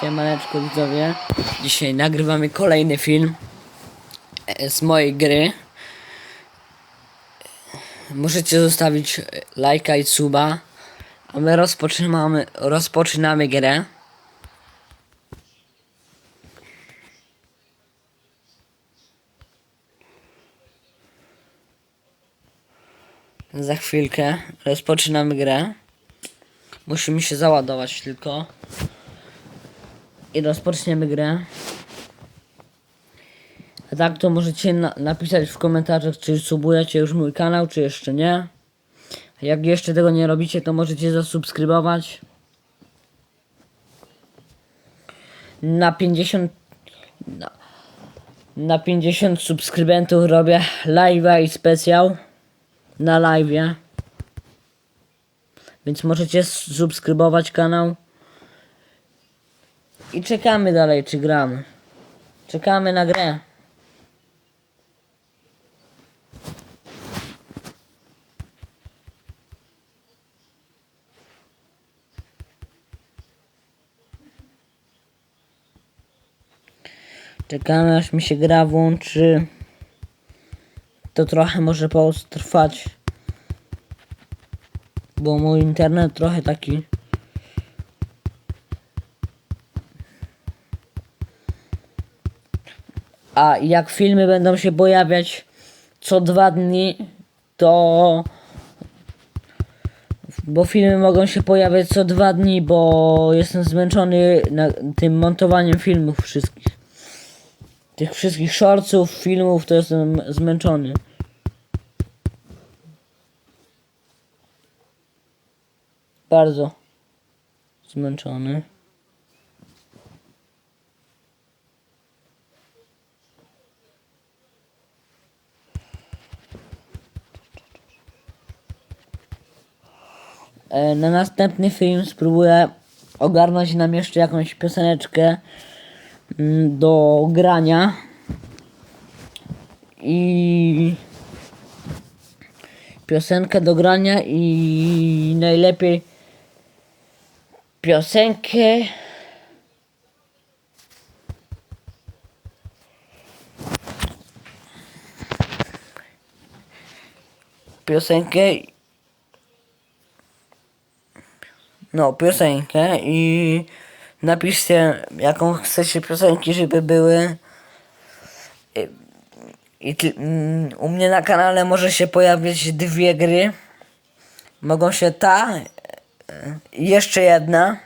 Siemaneczko widzowie. Dzisiaj nagrywamy kolejny film z mojej gry. Możecie zostawić lajka i suba. A my rozpoczynamy, rozpoczynamy grę. Za chwilkę rozpoczynamy grę. Musimy się załadować tylko. I rozpoczniemy grę. A tak to możecie na napisać w komentarzach, czy subujecie już mój kanał, czy jeszcze nie. A jak jeszcze tego nie robicie, to możecie zasubskrybować. Na 50 na, na 50 subskrybentów robię live'a i specjal na live'ie. Więc możecie subskrybować kanał. I czekamy dalej, czy gramy. Czekamy na grę. Czekamy aż mi się gra włączy. To trochę może potrwać. Bo mój internet trochę taki. A jak filmy będą się pojawiać co dwa dni, to. Bo filmy mogą się pojawiać co dwa dni, bo jestem zmęczony tym montowaniem filmów wszystkich. Tych wszystkich shortsów, filmów, to jestem zmęczony. Bardzo zmęczony. Na następny film spróbuję ogarnąć nam jeszcze jakąś pioseneczkę mm, do grania. I piosenkę do grania i najlepiej piosenkę piosenkę no piosenkę i napiszcie jaką chcecie piosenki, żeby były. I, mm, u mnie na kanale może się pojawić dwie gry. Mogą się ta i jeszcze jedna